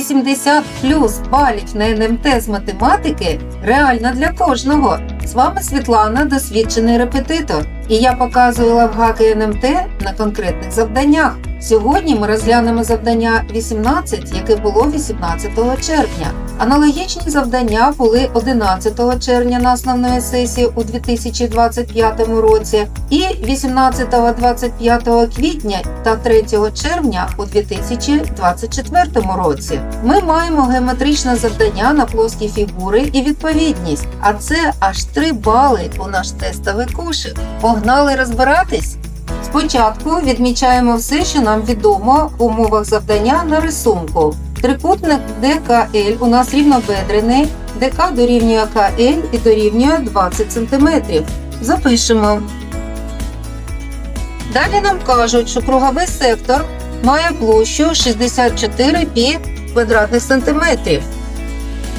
180 плюс балів на НМТ з математики реальна для кожного. З вами Світлана, досвідчений репетитор, і я показую лавгаки НМТ на конкретних завданнях. Сьогодні ми розглянемо завдання 18, яке було 18 червня. Аналогічні завдання були 11 червня на основної сесії у 2025 році і 18-25 квітня та 3 червня у 2024 році. Ми маємо геометричне завдання на плоскі фігури і відповідність, а це аж 3 бали у наш тестовий кошик. Погнали розбиратись? Спочатку відмічаємо все, що нам відомо в умовах завдання на рисунку. Трикутник ДКЛ у нас рівнобедрений, ДК дорівнює КЛ і дорівнює 20 см. Запишемо. Далі нам кажуть, що круговий сектор має площу 64 пі квадратних сантиметрів.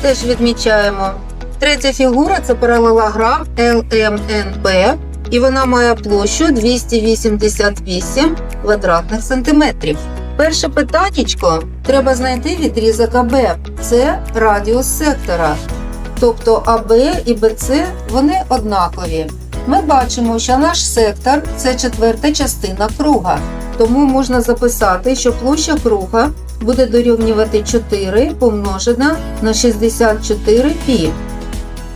Теж відмічаємо. Третя фігура це паралелограм LMNP, і вона має площу 288 квадратних сантиметрів. Перше питаннячко треба знайти відрізок АБ. Це радіус сектора. Тобто АБ і БЦ вони однакові. Ми бачимо, що наш сектор це четверта частина круга. Тому можна записати, що площа круга буде дорівнювати 4 помножена на 64 пі.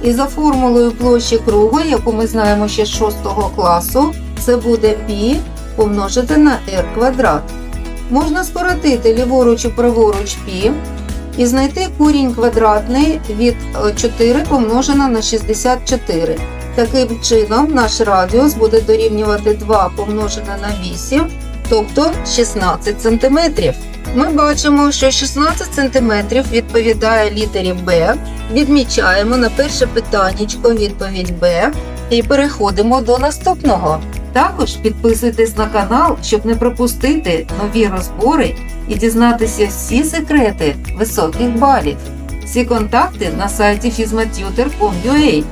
І за формулою площі круга, яку ми знаємо ще з 6 класу, це буде пі помножити на r квадрат. Можна скоротити ліворуч і праворуч пі і знайти корінь квадратний від е, 4 помножено на 64. Таким чином, наш радіус буде дорівнювати 2 помножене на 8, тобто 16 см. Ми бачимо, що 16 см відповідає літері Б. Відмічаємо на перше питаннячко відповідь Б і переходимо до наступного. Також підписуйтесь на канал, щоб не пропустити нові розбори і дізнатися всі секрети високих балів. Всі контакти на сайті fizmatutor.com.ua